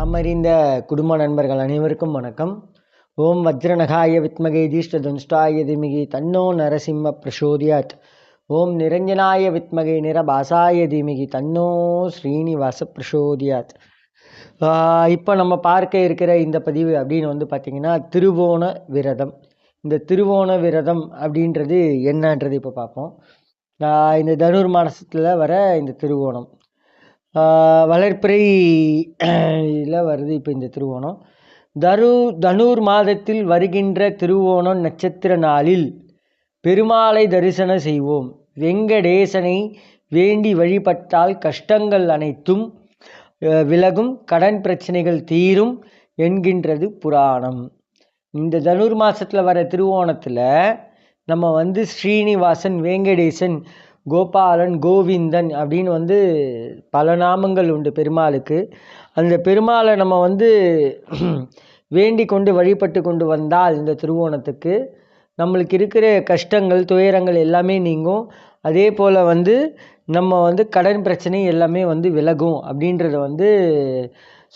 எல்லாம் அறிந்த குடும்ப நண்பர்கள் அனைவருக்கும் வணக்கம். ஓம் வஜ்ரநகாய வித்மகே தீஷ்டதுன்ஷ்டாய திமிகி தன்னோ நரசிம்ம பிரசோதியாத். ஓம் நிரஞ்சனாய வித்மகை நிரபாசாய திமிகி தன்னோ ஸ்ரீனிவாச பிரசோதியாத். இப்போ நம்ம பார்க்க இருக்கிற இந்த பதிவு அப்படின்னு வந்து பார்த்திங்கன்னா திருவோண விரதம். இந்த திருவோண விரதம் அப்படின்றது என்னன்றது இப்போ பார்ப்போம். இந்த தனுர் மாதத்தில் வர இந்த திருவோணம். வளர்ப்பிறையில் வருது இப்போ இந்த திருவோணம். தரு தனுர் மாதத்தில் வருகின்ற திருவோணம் நட்சத்திர நாளில் பெருமாளை தரிசனம் செய்வோம். வெங்கடேசனை வேண்டி வழிபட்டால் கஷ்டங்கள் அனைத்தும் விலகும் கடன் பிரச்சனைகள் தீரும் என்கின்றது புராணம். இந்த தனுர் மாதத்தில் வர திருவோணத்தில் நம்ம வந்து ஸ்ரீனிவாசன் வெங்கடேசன் கோபாலன் கோவிந்தன் அப்படின்னு வந்து பல நாமங்கள் உண்டு பெருமாளுக்கு. அந்த பெருமாளை நம்ம வந்து வேண்டி கொண்டு வழிபட்டு கொண்டு வந்தால் இந்த திருவோணத்துக்கு நம்மளுக்கு இருக்கிற கஷ்டங்கள் துயரங்கள் எல்லாமே நீங்கும். அதே போல் வந்து நம்ம வந்து கடன் பிரச்சனை எல்லாமே வந்து விலகும் அப்படின்றத வந்து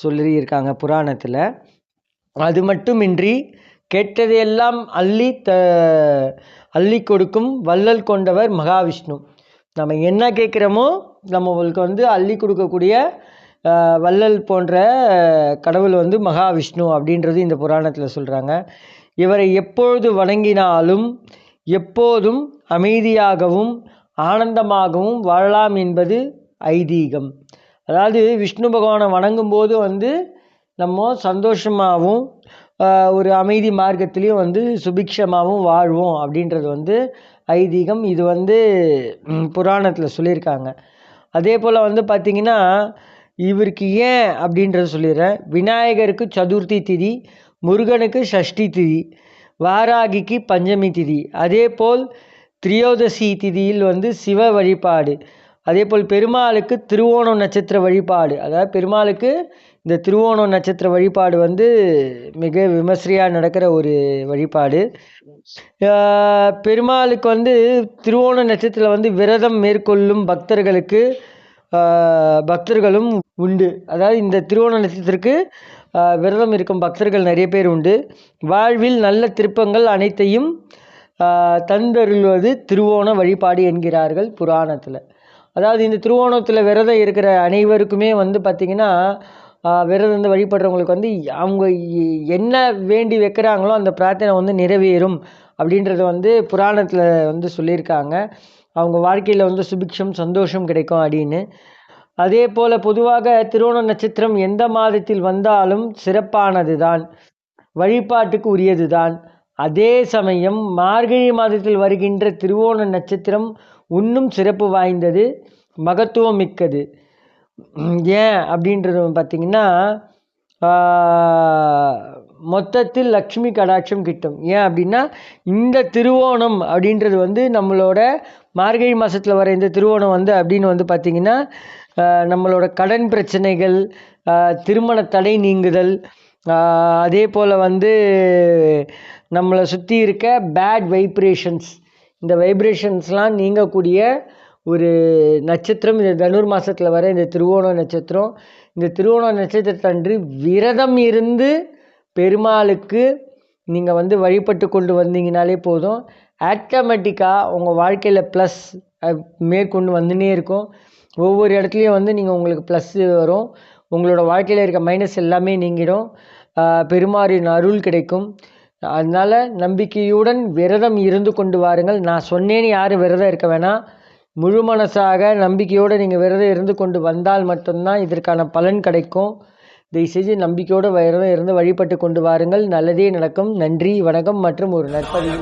சொல்லியிருக்காங்க புராணத்தில். அது மட்டுமின்றி கெட்டதையெல்லாம் அள்ளி த அள்ளி கொடுக்கும் வள்ளல் கொண்டவர் மகாவிஷ்ணு. நம்ம என்ன கேட்குறோமோ நம்மளுக்கு வந்து அள்ளி கொடுக்கக்கூடிய வள்ளல் போன்ற கடவுள் வந்து மகாவிஷ்ணு அப்படின்றது இந்த புராணத்தில் சொல்கிறாங்க இவரை எப்பொழுது வணங்கினாலும் எப்போதும் அமைதியாகவும் ஆனந்தமாகவும் வாழலாம் என்பது ஐதீகம். அதாவது விஷ்ணு பகவானை வணங்கும்போது வந்து நம்ம சந்தோஷமாகவும் ஒரு அமைதி மார்க்கத்திலையும் வந்து சுபிக்ஷமாகவும் வாழ்வோம் அப்படின்றது வந்து ஐதீகம் இது வந்து புராணத்தில் சொல்லியிருக்காங்க. அதே போல் வந்து பார்த்திங்கன்னா இவருக்கு ஏன் அப்படின்றத சொல்லிடுறேன். விநாயகருக்கு சதுர்த்தி திதி முருகனுக்கு சஷ்டி திதி வாராகிக்கு பஞ்சமி திதி. அதே போல் திரியோதசி திதியில் வந்து சிவ வழிபாடு. அதே போல் பெருமாளுக்கு திருவோணம் நட்சத்திர வழிபாடு. அதாவது பெருமாளுக்கு இந்த திருவோணம் நட்சத்திர வழிபாடு வந்து மிக விமர்சையாக நடக்கிற ஒரு வழிபாடு. பெருமாளுக்கு வந்து திருவோண நட்சத்திரத்தில் வந்து விரதம் மேற்கொள்ளும் பக்தர்களுக்கு பக்தர்களும் உண்டு. அதாவது இந்த திருவோண நட்சத்திரத்திற்கு விரதம் இருக்கும் பக்தர்கள் நிறைய பேர் உண்டு. வாழ்வில் நல்ல திருப்பங்கள் அனைத்தையும் ஆஹ் தந்தருள்வது திருவோண வழிபாடு என்கிறார்கள் புராணத்தில். அதாவது இந்த திருவோணத்தில் விரதம் இருக்கிற அனைவருக்குமே வந்து பார்த்திங்கன்னா விரதம் வந்து வழிபடுறவங்களுக்கு வந்து அவங்க என்ன வேண்டி வைக்கிறாங்களோ அந்த பிரார்த்தனை வந்து நிறைவேறும் அப்படின்றத வந்து புராணத்தில் வந்து சொல்லியிருக்காங்க. அவங்க வாழ்க்கையில் வந்து சுபிக்ஷம் சந்தோஷம் கிடைக்கும் அப்படின்னு. அதே போல் பொதுவாக திருவோண நட்சத்திரம் எந்த மாதத்தில் வந்தாலும் சிறப்பானது தான் வழிபாட்டுக்கு உரியது தான் அதே சமயம் மார்கழி மாதத்தில் வருகின்ற திருவோண நட்சத்திரம் இன்னும் சிறப்பு வாய்ந்தது மகத்துவம் மிக்கது. ஏன் அப்படின்றது பார்த்தீங்கன்னா மொத்தத்தில் லக்ஷ்மி கடாட்சம் கிட்டும். ஏன் அப்படின்னா இந்த திருவோணம் அப்படின்றது வந்து நம்மளோட மார்கழி மாதத்தில் வர இந்த திருவோணம் வந்து அப்படின்னு வந்து பார்த்திங்கன்னா நம்மளோட கடன் பிரச்சனைகள் திருமண தடை நீங்குதல் அதே போல் வந்து நம்மளை சுற்றி இருக்க பேட் வைப்ரேஷன்ஸ் இந்த வைப்ரேஷன்ஸ்லாம் நீங்கக்கூடிய ஒரு நட்சத்திரம் இந்த தனுர் மாதத்தில் வர இந்த திருவோண நட்சத்திரம் இந்த திருவோண நட்சத்திரத்தன்று விரதம் இருந்து பெருமாளுக்கு நீங்கள் வந்து வழிபட்டு கொண்டு வந்தீங்கனாலே போதும். ஆட்டோமேட்டிக்காக உங்கள் வாழ்க்கையில் ப்ளஸ் மேற்கொண்டு வந்துனே இருக்கும். ஒவ்வொரு இடத்துலையும் வந்து நீங்கள் உங்களுக்கு ப்ளஸ் வரும். உங்களோட வாழ்க்கையில் இருக்க மைனஸ் எல்லாமே நீங்கிடும். பெருமாறின் அருள் கிடைக்கும். அதனால் நம்பிக்கையுடன் விரதம் இருந்து கொண்டு வாருங்கள். நான் சொன்னேன்னு யாரும் விரதம் இருக்க வேணாம். முழு மனசாக நம்பிக்கையோடு நீங்கள் விரதம் இருந்து கொண்டு வந்தால் மட்டும்தான் இதற்கான பலன் கிடைக்கும். தயவுசெய்து நம்பிக்கையோடு விரதம் இருந்து வழிபட்டு கொண்டு வாருங்கள். நல்லதே நடக்கும். நன்றி வணக்கம் மற்றும் ஒரு நற்பதிவு.